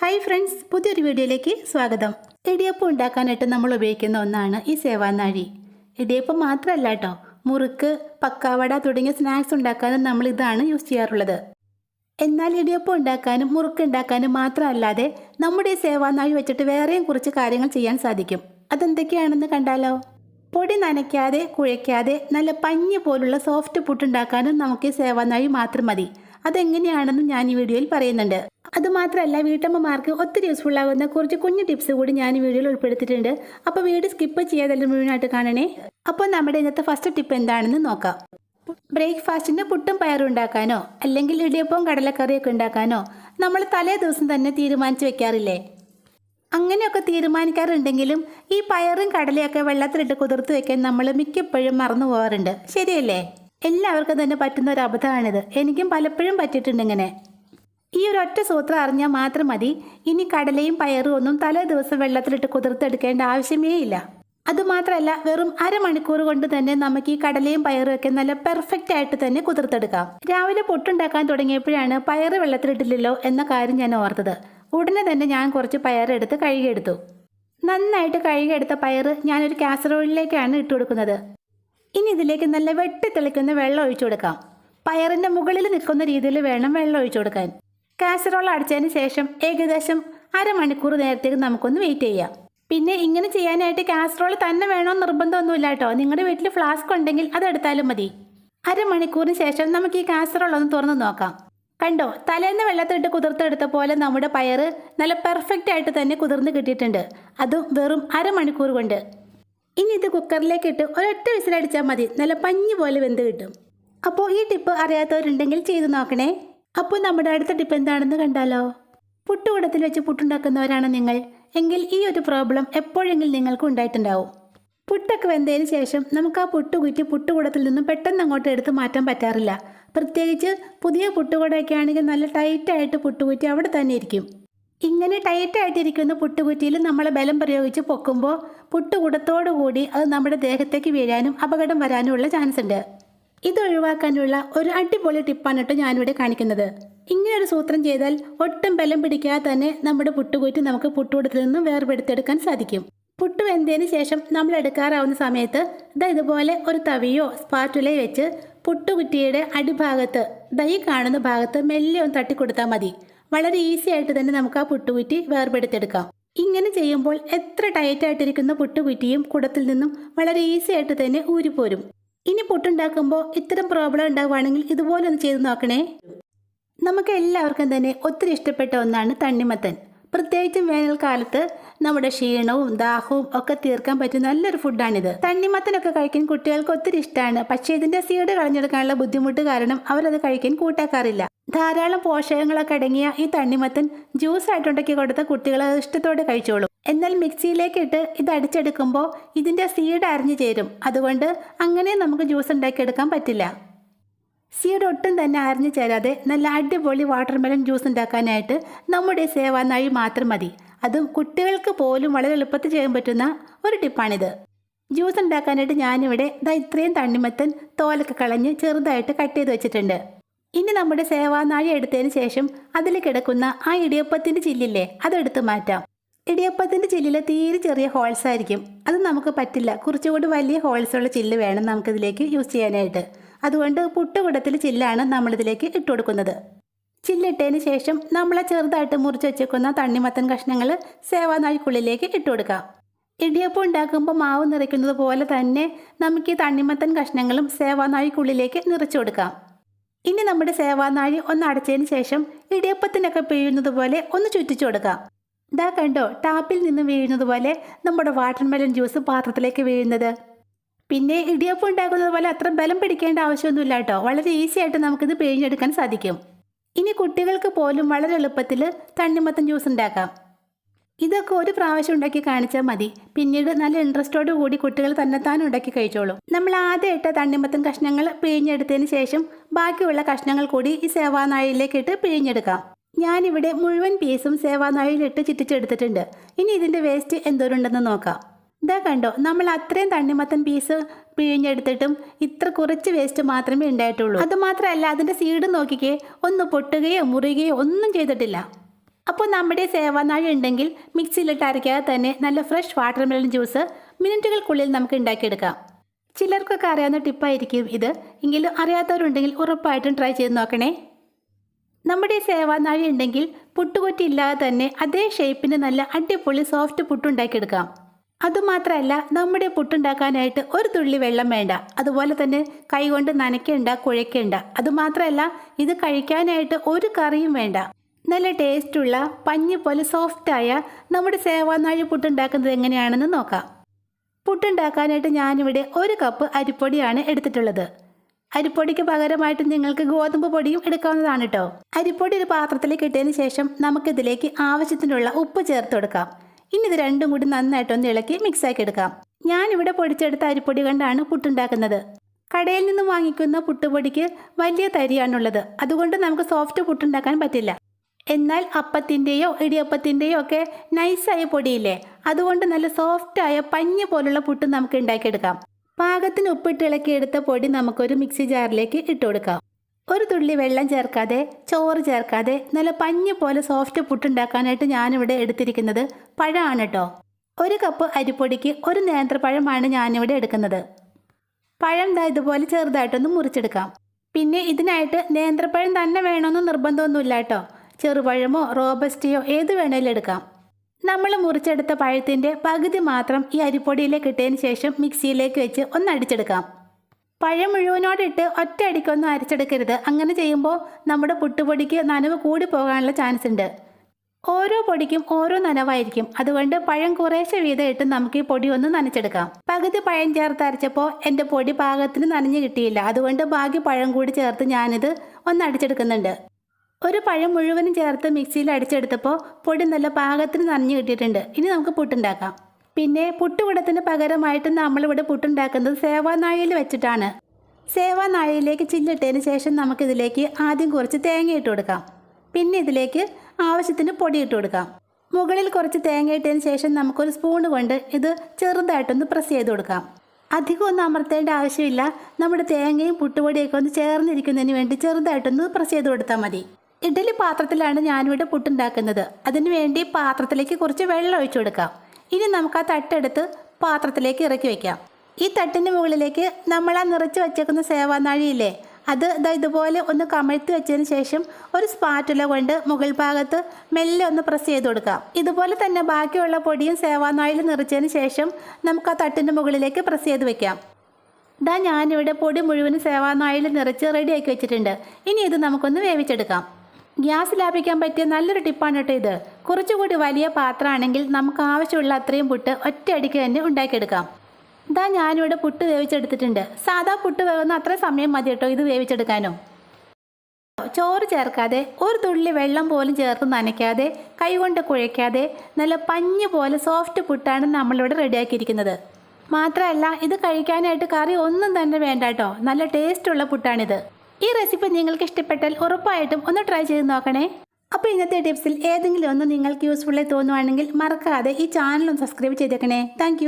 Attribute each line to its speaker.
Speaker 1: Hi friends പുതിയൊരു വീഡിയോയിലേക്ക് സ്വാഗതം. ഇടിയപ്പം ഉണ്ടാക്കാനായിട്ട് നമ്മൾ ഉപയോഗിക്കുന്ന ഒന്നാണ് ഈ സേവാനാഴി. ഇടിയപ്പം മാത്രമല്ല കേട്ടോ മുറുക്ക് പക്കാവട തുടങ്ങിയ സ്നാക്സ് ഉണ്ടാക്കാനും നമ്മൾ ഇതാണ് യൂസ് ചെയ്യാറുള്ളത്. എന്നാൽ ഇടിയപ്പം ഉണ്ടാക്കാനും മുറുക്ക് ഉണ്ടാക്കാനും മാത്രമല്ലാതെ നമ്മുടെ ഈ സേവാനാഴി വെച്ചിട്ട് വേറെയും കുറച്ച് കാര്യങ്ങൾ ചെയ്യാൻ സാധിക്കും. അതെന്തൊക്കെയാണെന്ന് കണ്ടാലോ? പൊടി നനയ്ക്കാതെ കുഴയ്ക്കാതെ നല്ല പഞ്ഞ് പോലുള്ള സോഫ്റ്റ് പുട്ടുണ്ടാക്കാനും നമുക്ക് ഈ സേവാനാഴി മാത്രം മതി. അതെങ്ങനെയാണെന്ന് ഞാൻ ഈ വീഡിയോയിൽ പറയുന്നുണ്ട്. അതുമാത്രമല്ല വീട്ടമ്മമാർക്ക് ഒത്തിരി യൂസ്ഫുൾ ആകുന്ന കുറച്ച് കുഞ്ഞു ടിപ്സ് കൂടി ഞാൻ ഈ വീഡിയോയിൽ ഉൾപ്പെടുത്തിയിട്ടുണ്ട്. അപ്പോൾ വീഡിയോ സ്കിപ്പ് ചെയ്യാതെ മുഴുവനായിട്ട് കാണണേ. അപ്പോൾ നമ്മുടെ ഇന്നത്തെ ഫസ്റ്റ് ടിപ്പ് എന്താണെന്ന് നോക്കാം. ബ്രേക്ക്ഫാസ്റ്റിന് പുട്ടും പയറും ഉണ്ടാക്കാനോ അല്ലെങ്കിൽ ഇടിയപ്പവും കടലക്കറിയൊക്കെ ഉണ്ടാക്കാനോ നമ്മൾ തലേ ദിവസം തന്നെ തീരുമാനിച്ചു വെക്കാറില്ലേ? അങ്ങനെയൊക്കെ തീരുമാനിക്കാറുണ്ടെങ്കിലും ഈ പയറും കടലയൊക്കെ വെള്ളത്തിലിട്ട് കുതിർത്ത് വെക്കാൻ നമ്മൾ മിക്കപ്പോഴും മറന്നു പോകാറുണ്ട്. ശരിയല്ലേ? എല്ലാവർക്കും തന്നെ പറ്റുന്ന ഒരു അബദ്ധമാണിത്. എനിക്കും പലപ്പോഴും പറ്റിയിട്ടുണ്ട് ഇങ്ങനെ. ഈ ഒരു ഒറ്റ സൂത്രം അറിഞ്ഞാൽ മാത്രം മതി. ഇനി കടലയും പയറും ഒന്നും തലേ ദിവസം വെള്ളത്തിലിട്ട് കുതിർത്തെടുക്കേണ്ട ആവശ്യമേ ഇല്ല. അതുമാത്രമല്ല വെറും അരമണിക്കൂർ കൊണ്ട് തന്നെ നമുക്ക് ഈ കടലയും പയറും ഒക്കെ നല്ല പെർഫെക്റ്റ് ആയിട്ട് തന്നെ കുതിർത്തെടുക്കാം. രാവിലെ പൊട്ടുണ്ടാക്കാൻ തുടങ്ങിയപ്പോഴാണ് പയറ് വെള്ളത്തിലിട്ടില്ലല്ലോ എന്ന കാര്യം ഞാൻ ഓർത്തത്. ഉടനെ തന്നെ ഞാൻ കുറച്ച് പയറെടുത്ത് കഴുകിയെടുത്തു. നന്നായിട്ട് കഴുകിയെടുത്ത പയറ് ഞാനൊരു കാസറോളിലേക്കാണ് ഇട്ട് കൊടുക്കുന്നത് ഇനി ഇതിലേക്ക് നല്ല വെട്ടി തെളിക്കുന്ന വെള്ളം ഒഴിച്ചു കൊടുക്കാം. പയറിന്റെ മുകളിൽ നിൽക്കുന്ന രീതിയിൽ വേണം വെള്ളം ഒഴിച്ചു കൊടുക്കാൻ. കാസറോൾ അടിച്ചതിന് ശേഷം ഏകദേശം അരമണിക്കൂർ നേരത്തേക്ക് നമുക്കൊന്ന് വെയിറ്റ് ചെയ്യാം. പിന്നെ ഇങ്ങനെ ചെയ്യാനായിട്ട് കാസറോൾ തന്നെ വേണോ നിർബന്ധമൊന്നുമില്ല കേട്ടോ. നിങ്ങളുടെ വീട്ടിൽ ഫ്ലാസ്ക് ഉണ്ടെങ്കിൽ അതെടുത്താലും മതി. അരമണിക്കൂറിന് ശേഷം നമുക്ക് ഈ കാസറോൾ ഒന്ന് തുറന്ന് നോക്കാം. കണ്ടോ തലേന്ന് വെള്ളത്തിട്ട് കുതിർത്തെടുത്ത പോലെ നമ്മുടെ പയറ് നല്ല പെർഫെക്റ്റ് ആയിട്ട് തന്നെ കുതിർന്ന് കിട്ടിയിട്ടുണ്ട്. അതും വെറും അരമണിക്കൂർ കൊണ്ട്. ഇനി ഇത് കുക്കറിലേക്ക് ഇട്ട് ഒരൊറ്റ വിസിലടിച്ചാൽ മതി. നല്ല പഞ്ഞി പോലെ വെന്ത് കിട്ടും. അപ്പോൾ ഈ ടിപ്പ് അറിയാത്തവരുണ്ടെങ്കിൽ ചെയ്തു നോക്കണേ. അപ്പോൾ നമ്മുടെ അടുത്ത ടിപ്പ് എന്താണെന്ന് കണ്ടാലോ? പുട്ടുകൂടത്തിൽ വെച്ച് പുട്ടുണ്ടാക്കുന്നവരാണ് നിങ്ങൾ. എങ്കിൽ ഈ ഒരു പ്രോബ്ലം എപ്പോഴെങ്കിലും നിങ്ങൾക്ക് ഉണ്ടായിട്ടുണ്ടാവും. പുട്ടൊക്കെ വെന്തതിന് ശേഷം നമുക്ക് ആ പുട്ടുകുറ്റി പുട്ടുകൂടത്തിൽ നിന്നും പെട്ടെന്ന് അങ്ങോട്ട് എടുത്ത് മാറ്റാൻ പറ്റാറില്ല. പ്രത്യേകിച്ച് പുതിയ പുട്ടുകൂടൊക്കെ ആണെങ്കിൽ നല്ല ടൈറ്റായിട്ട് പുട്ടുകുറ്റി അവിടെ തന്നെ ഇരിക്കും. ഇങ്ങനെ ടൈറ്റായിട്ടിരിക്കുന്ന പുട്ടുകുറ്റിയിൽ നമ്മൾ ബലം പ്രയോഗിച്ച് പൊക്കുമ്പോൾ പുട്ടുകുടത്തോടു കൂടി അത് നമ്മുടെ ദേഹത്തേക്ക് വീഴാനും അപകടം വരാനും ഉള്ള ചാൻസ് ഉണ്ട്. ഇത് ഒഴിവാക്കാനുള്ള ഒരു അടിപൊളി ടിപ്പാണ് കേട്ടോ ഞാനിവിടെ കാണിക്കുന്നത്. ഇങ്ങനെ ഒരു സൂത്രം ചെയ്താൽ ഒട്ടും ബലം പിടിക്കാതെ തന്നെ നമ്മുടെ പുട്ടുകുറ്റി നമുക്ക് പുട്ടുകുടത്തിൽ നിന്നും വേർപെടുത്തെടുക്കാൻ സാധിക്കും. പുട്ട് വെന്തതിന് ശേഷം നമ്മൾ എടുക്കാറാവുന്ന സമയത്ത് ഇതാ ഇതുപോലെ ഒരു തവിയോ സ്പാറ്റുലയോ വെച്ച് പുട്ടുകുറ്റിയുടെ അടിഭാഗത്ത് ദൈ കാണുന്ന ഭാഗത്ത് മെല്ലെ ഒന്ന് തട്ടിക്കൊടുത്താൽ മതി. വളരെ ഈസി ആയിട്ട് തന്നെ നമുക്ക് ആ പുട്ടുകുറ്റി വേർപെടുത്തെടുക്കാം ഇങ്ങനെ ചെയ്യുമ്പോൾ എത്ര ടൈറ്റ് ആയിട്ടിരിക്കുന്ന പുട്ടുകുറ്റിയും കുടത്തിൽ നിന്നും വളരെ ഈസി ആയിട്ട് തന്നെ ഊരിപ്പോരും. ഇനി പുട്ടുണ്ടാക്കുമ്പോൾ ഇത്തരം പ്രോബ്ലം ഉണ്ടാവുകയാണെങ്കിൽ ഇതുപോലെ ഒന്ന് ചെയ്ത് നോക്കണേ. നമുക്ക് എല്ലാവർക്കും തന്നെ ഒത്തിരി ഇഷ്ടപ്പെട്ട ഒന്നാണ് തണ്ണിമത്തൻ. പ്രത്യേകിച്ചും വേനൽക്കാലത്ത് നമ്മുടെ ക്ഷീണവും ദാഹവും ഒക്കെ തീർക്കാൻ പറ്റുന്ന നല്ലൊരു ഫുഡാണിത് തണ്ണിമത്തനൊക്കെ കഴിക്കാൻ കുട്ടികൾക്ക് ഒത്തിരി ഇഷ്ടമാണ് പക്ഷേ ഇതിന്റെ സീഡ് കളഞ്ഞെടുക്കാനുള്ള ബുദ്ധിമുട്ട് കാരണം അവരത് കഴിക്കാൻ കൂട്ടാക്കാറില്ല. ധാരാളം പോഷകങ്ങളൊക്കെ അടങ്ങിയ ഈ തണ്ണിമത്തൻ ജ്യൂസ് ആയിട്ടുണ്ടാക്കി കൊടുത്ത കുട്ടികൾ ഇഷ്ടത്തോടെ കഴിച്ചോളും. എന്നാൽ മിക്സിയിലേക്ക് ഇട്ട് ഇത് അടിച്ചെടുക്കുമ്പോൾ ഇതിന്റെ സീഡ് അരിഞ്ഞു ചേരും. അതുകൊണ്ട് അങ്ങനെ നമുക്ക് ജ്യൂസ് ഉണ്ടാക്കിയെടുക്കാൻ പറ്റില്ല. സീഡ് ഒട്ടും തന്നെ അരിഞ്ഞു ചേരാതെ നല്ല അടിപൊളി വാട്ടർമെലൺ ജ്യൂസ് ഉണ്ടാക്കാനായിട്ട് നമ്മുടെ സേവാനാഴി മാത്രം മതി. അതും കുട്ടികൾക്ക് പോലും വളരെ എളുപ്പത്തിൽ ചെയ്യാൻ പറ്റുന്ന ഒരു ടിപ്പാണിത്. ജ്യൂസ് ഉണ്ടാക്കാനായിട്ട് ഞാനിവിടെ ഇത്രയും തണ്ണിമത്തൻ തോലൊക്കെ കളഞ്ഞ് ചെറുതായിട്ട് കട്ട് ചെയ്ത് വെച്ചിട്ടുണ്ട്. ഇനി നമ്മുടെ സേവാനാഴി എടുത്തതിന് ശേഷം അതിൽ കിടക്കുന്ന ആ ഇടിയപ്പത്തിന്റെ ചില്ലില്ലേ അതെടുത്ത് മാറ്റാം. ഇടിയപ്പത്തിന്റെ ചില്ലിൽ തീരെ ചെറിയ ഹോൾസ് ആയിരിക്കും. അത് നമുക്ക് പറ്റില്ല. കുറച്ചുകൂടി വലിയ ഹോൾസ് ഉള്ള ചില്ല് വേണം നമുക്കിതിലേക്ക് യൂസ് ചെയ്യാനായിട്ട്. അതുകൊണ്ട് പുട്ടുകുടത്തിൽ ചില്ലാണ് നമ്മളിതിലേക്ക് ഇട്ട് കൊടുക്കുന്നത്. ചില്ലിട്ടതിന് ശേഷം നമ്മൾ ചെറുതായിട്ട് മുറിച്ച് വെച്ചേക്കുന്ന തണ്ണിമത്തൻ കഷ്ണങ്ങൾ സേവാനാഴിക്കുള്ളിലേക്ക് ഇട്ട് കൊടുക്കാം. ഇടിയപ്പം ഉണ്ടാക്കുമ്പോൾ മാവ് നിറയ്ക്കുന്നത് പോലെ തന്നെ നമുക്ക് ഈ തണ്ണിമത്തൻ കഷ്ണങ്ങളും സേവാനാഴിക്കുള്ളിലേക്ക് നിറച്ചു കൊടുക്കാം. ഇനി നമ്മുടെ സേവാനാഴി ഒന്ന് അടച്ചതിന് ശേഷം ഇടിയപ്പത്തിനൊക്കെ പിഴിയുന്നത് പോലെ ഒന്ന് ചുറ്റിച്ചു കൊടുക്കാം. ഇതാ കണ്ടോ ടാപ്പിൽ നിന്ന് വീഴുന്നത് പോലെ നമ്മുടെ വാട്ടർമെലൻ ജ്യൂസ് പാത്രത്തിലേക്ക് വീഴുന്നത്. പിന്നെ ഇടിയപ്പം ഉണ്ടാക്കുന്നത് പോലെ അത്ര ബലം പിടിക്കേണ്ട ആവശ്യമൊന്നുമില്ല കേട്ടോ. വളരെ ഈസി ആയിട്ട് നമുക്കിത് പിഴിഞ്ഞെടുക്കാൻ സാധിക്കും. ഇനി കുട്ടികൾക്ക് പോലും വളരെ എളുപ്പത്തിൽ തണ്ണിമത്തൻ ജ്യൂസ് ഉണ്ടാക്കാം. ഇതൊക്കെ ഒരു പ്രാവശ്യം ഉണ്ടാക്കി കാണിച്ചാൽ മതി. പിന്നീട് നല്ല ഇൻട്രസ്റ്റോട് കൂടി കുട്ടികൾ തന്നെത്താൻ ഉണ്ടാക്കി കഴിച്ചോളും. നമ്മൾ ആദ്യം ഇട്ട തണ്ണിമത്തൻ കഷ്ണങ്ങൾ പിഴിഞ്ഞെടുത്തതിന് ശേഷം ബാക്കിയുള്ള കഷ്ണങ്ങൾ കൂടി ഈ സേവാനാഴിയിലേക്ക് ഇട്ട് പിഴിഞ്ഞെടുക്കാം. ഞാനിവിടെ മുഴുവൻ പീസും സേവാനാഴിയിലിട്ട് ചിറ്റിച്ചെടുത്തിട്ടുണ്ട്. ഇനി ഇതിന്റെ വേസ്റ്റ് എന്തോരുണ്ടെന്ന് നോക്കാം. ഇതാ കണ്ടോ നമ്മൾ അത്രയും തണ്ണിമത്തൻ പീസ് പിഴിഞ്ഞെടുത്തിട്ടും ഇത്ര കുറച്ച് വേസ്റ്റ് മാത്രമേ ഉണ്ടായിട്ടുള്ളൂ. അതുമാത്രമല്ല അതിന്റെ സീഡ് നോക്കിക്കേ ഒന്ന് പൊട്ടുകയോ മുറിയുകയോ ഒന്നും ചെയ്തിട്ടില്ല. അപ്പോൾ നമ്മുടെ സേവനാഴി ഉണ്ടെങ്കിൽ മിക്സിയിലിട്ട് അരയ്ക്കാതെ തന്നെ നല്ല ഫ്രഷ് വാട്ടർ മെലൺ ജ്യൂസ് മിനിറ്റുകൾക്കുള്ളിൽ നമുക്ക് ഉണ്ടാക്കിയെടുക്കാം. ചിലർക്കൊക്കെ അറിയാവുന്ന ടിപ്പായിരിക്കും ഇത്. എങ്കിലും അറിയാത്തവരുണ്ടെങ്കിൽ ഉറപ്പായിട്ടും ട്രൈ ചെയ്ത് നോക്കണേ. നമ്മുടെ സേവാനാഴി ഉണ്ടെങ്കിൽ പുട്ടുകൊറ്റി ഇല്ലാതെ തന്നെ അതേ ഷേപ്പിന് നല്ല അടിപൊളി സോഫ്റ്റ് പുട്ടുണ്ടാക്കിയെടുക്കാം. അതുമാത്രമല്ല നമ്മുടെ പുട്ടുണ്ടാക്കാനായിട്ട് ഒരു തുള്ളി വെള്ളം വേണ്ട. അതുപോലെ തന്നെ കൈകൊണ്ട് നനയ്ക്കേണ്ട കുഴയ്ക്കേണ്ട. അതുമാത്രമല്ല ഇത് കഴിക്കാനായിട്ട് ഒരു കറിയും വേണ്ട. നല്ല ടേസ്റ്റുള്ള പഞ്ഞ് പോലെ സോഫ്റ്റായ നമ്മുടെ സേവാനാഴി പുട്ടുണ്ടാക്കുന്നത് എങ്ങനെയാണെന്ന് നോക്കാം. പുട്ടുണ്ടാക്കാനായിട്ട് ഞാനിവിടെ ഒരു കപ്പ് അരിപ്പൊടിയാണ് എടുത്തിട്ടുള്ളത്. അരിപ്പൊടിക്ക് പകരമായിട്ട് നിങ്ങൾക്ക് ഗോതമ്പ് പൊടിയും എടുക്കാവുന്നതാണ് കേട്ടോ അരിപ്പൊടി ഒരു പാത്രത്തിലേക്ക് ഇട്ടതിന് ശേഷം നമുക്കിതിലേക്ക് ആവശ്യത്തിനുള്ള ഉപ്പ് ചേർത്ത് കൊടുക്കാം. ഇനി ഇത് രണ്ടും കൂടി നന്നായിട്ടൊന്ന് ഇളക്കി മിക്സ് ആക്കി എടുക്കാം. ഞാനിവിടെ പൊടിച്ചെടുത്ത അരിപ്പൊടി കൊണ്ടാണ് പുട്ടുണ്ടാക്കുന്നത്. കടയിൽ നിന്നും വാങ്ങിക്കുന്ന പുട്ടുപൊടിക്ക് വലിയ തരിയാണുള്ളത്. അതുകൊണ്ട് നമുക്ക് സോഫ്റ്റ് പുട്ടുണ്ടാക്കാൻ പറ്റില്ല. എന്നാൽ അപ്പത്തിന്റെയോ ഇടിയപ്പത്തിന്റെയോ ഒക്കെ നൈസായ പൊടിയില്ലേ? അതുകൊണ്ട് നല്ല സോഫ്റ്റായ പഞ്ഞ് പോലുള്ള പുട്ട് നമുക്ക് ഉണ്ടാക്കിയെടുക്കാം. പാകത്തിന് ഉപ്പിട്ട് ഇളക്കിയെടുത്ത പൊടി നമുക്കൊരു മിക്സി ജാറിലേക്ക് ഇട്ട് കൊടുക്കാം. ഒരു തുള്ളി വെള്ളം ചേർക്കാതെ ചോറ് ചേർക്കാതെ നല്ല പഞ്ഞ് പോലെ സോഫ്റ്റ് പുട്ടുണ്ടാക്കാനായിട്ട് ഞാനിവിടെ എടുത്തിരിക്കുന്നത് പഴമാണ് കേട്ടോ ഒരു കപ്പ് അരിപ്പൊടിക്ക് ഒരു നേന്ത്രപ്പഴമാണ് ഞാനിവിടെ എടുക്കുന്നത്. പഴം ദാ ഇതുപോലെ ചെറുതായിട്ടൊന്ന് മുറിച്ചെടുക്കാം. പിന്നെ ഇതിനായിട്ട് നേന്ത്രപ്പഴം തന്നെ വേണമെന്ന് നിർബന്ധമൊന്നുമില്ല കേട്ടോ ചെറുപഴമോ റോബസ്റ്റിയോ ഏത് വേണേലും എടുക്കാം. നമ്മൾ മുറിച്ചെടുത്ത പഴത്തിന്റെ പകുതി മാത്രം ഈ അരിപ്പൊടിയിലേക്ക് ഇട്ടതിന് ശേഷം മിക്സിയിലേക്ക് വെച്ച് ഒന്ന് അടിച്ചെടുക്കാം. പഴം മുഴുവനോടിട്ട് ഒറ്റ അടിക്കൊന്നും അരച്ചെടുക്കരുത്. അങ്ങനെ ചെയ്യുമ്പോൾ നമ്മുടെ പുട്ടുപൊടിക്ക് നനവ് കൂടി പോകാനുള്ള ചാൻസ് ഉണ്ട്. ഓരോ പൊടിക്കും ഓരോ നനവായിരിക്കും. അതുകൊണ്ട് പഴം കുറേശ്ശെ വീതം ഇട്ട് നമുക്ക് ഈ പൊടി ഒന്ന് നനച്ചെടുക്കാം. പകുതി പഴം ചേർത്ത് അരച്ചപ്പോൾ എന്റെ പൊടി പാകത്തിന് നനഞ്ഞു കിട്ടിയില്ല. അതുകൊണ്ട് ബാക്കി പഴം കൂടി ചേർത്ത് ഞാനിത് ഒന്ന് അടിച്ചെടുക്കുന്നുണ്ട്. ഒരു പഴം മുഴുവനും ചേർത്ത് മിക്സിയിൽ അടിച്ചെടുത്തപ്പോൾ പൊടി നല്ല പാകത്തിന് നനഞ്ഞു കിട്ടിയിട്ടുണ്ട്. ഇനി നമുക്ക് പുട്ടുണ്ടാക്കാം. പിന്നെ പുട്ടുകുടത്തിന് പകരമായിട്ട് നമ്മളിവിടെ പുട്ടുണ്ടാക്കുന്നത് സേവാനാഴിയിൽ വെച്ചിട്ടാണ്. സേവാനാഴിയിലേക്ക് ചില്ലിട്ടതിന് ശേഷം നമുക്കിതിലേക്ക് ആദ്യം കുറച്ച് തേങ്ങ ഇട്ട് കൊടുക്കാം. പിന്നെ ഇതിലേക്ക് ആവശ്യത്തിന് പൊടി ഇട്ട് കൊടുക്കാം. മുകളിൽ കുറച്ച് തേങ്ങ ഇട്ടതിന് ശേഷം നമുക്കൊരു സ്പൂൺ കൊണ്ട് ഇത് ചെറുതായിട്ടൊന്ന് പ്രസ് ചെയ്ത് കൊടുക്കാം. അധികം ഒന്നും അമർത്തേണ്ട ആവശ്യമില്ല. നമ്മുടെ തേങ്ങയും പുട്ടുപൊടിയൊക്കെ ഒന്ന് ചേർന്നിരിക്കുന്നതിന് വേണ്ടി ചെറുതായിട്ടൊന്ന് പ്രസ് ചെയ്ത് കൊടുത്താൽ മതി. ഇഡലി പാത്രത്തിലാണ് ഞാനിവിടെ പുട്ടുണ്ടാക്കുന്നത്. അതിനുവേണ്ടി പാത്രത്തിലേക്ക് കുറച്ച് വെള്ളം ഒഴിച്ചു കൊടുക്കാം. ഇനി നമുക്ക് ആ തട്ടെടുത്ത് പാത്രത്തിലേക്ക് ഇറക്കി വയ്ക്കാം ഈ തട്ടിന് മുകളിലേക്ക് നമ്മൾ ആ നിറച്ച് വെച്ചേക്കുന്ന സേവാനാഴിയില്ലേ അത് ഇതാ ഇതുപോലെ ഒന്ന് കമഴ്ത്തി വെച്ചതിന് ശേഷം ഒരു സ്പാറ്റുല കൊണ്ട് മുകൾ ഭാഗത്ത് മെല്ലെ ഒന്ന് പ്രസ് ചെയ്ത് കൊടുക്കാം. ഇതുപോലെ തന്നെ ബാക്കിയുള്ള പൊടിയും സേവാനാഴിൽ നിറച്ചതിന് ശേഷം നമുക്ക് ആ തട്ടിന്റെ മുകളിലേക്ക് പ്രസ് ചെയ്ത് വെക്കാം. ഇതാ ഞാനിവിടെ പൊടി മുഴുവൻ സേവാനായിൽ നിറച്ച് റെഡിയാക്കി വെച്ചിട്ടുണ്ട്. ഇനി ഇത് നമുക്കൊന്ന് വേവിച്ചെടുക്കാം. ഗ്യാസ് ലാഭിക്കാൻ പറ്റിയ നല്ലൊരു ടിപ്പാണ് കേട്ടോ ഇത്. കുറച്ചുകൂടി വലിയ പാത്രമാണെങ്കിൽ നമുക്ക് ആവശ്യമുള്ള അത്രയും പുട്ട് ഒറ്റയടിക്ക് തന്നെ ഉണ്ടാക്കിയെടുക്കാം. ഇതാ ഞാനിവിടെ പുട്ട് വേവിച്ചെടുത്തിട്ടുണ്ട്. സാധാ പുട്ട് വേവുന്ന അത്ര സമയം മതി കേട്ടോ ഇത് വേവിച്ചെടുക്കാനോ. ചോറ് ചേർക്കാതെ ഒരു തുള്ളി വെള്ളം പോലും ചേർത്ത് നനയ്ക്കാതെ കൈകൊണ്ട് കുഴയ്ക്കാതെ നല്ല പഞ്ഞ് പോലെ സോഫ്റ്റ് പുട്ടാണ് നമ്മളിവിടെ റെഡിയാക്കിയിരിക്കുന്നത്. മാത്രമല്ല ഇത് കഴിക്കാനായിട്ട് കറി ഒന്നും തന്നെ വേണ്ട കേട്ടോ. നല്ല ടേസ്റ്റുള്ള പുട്ടാണിത്. ഈ റെസിപ്പി നിങ്ങൾക്ക് ഇഷ്ടപ്പെട്ടാൽ ഉറപ്പായിട്ടും ഒന്ന് ട്രൈ ചെയ്ത് നോക്കണേ. അപ്പോൾ ഇന്നത്തെ ടിപ്സിൽ ഏതെങ്കിലും ഒന്ന് നിങ്ങൾക്ക് യൂസ്ഫുള്ളായി തോന്നുവാണെങ്കിൽ മറക്കാതെ ഈ ചാനൽ ഒന്ന് സബ്സ്ക്രൈബ് ചെയ്തേക്കണേ. താങ്ക്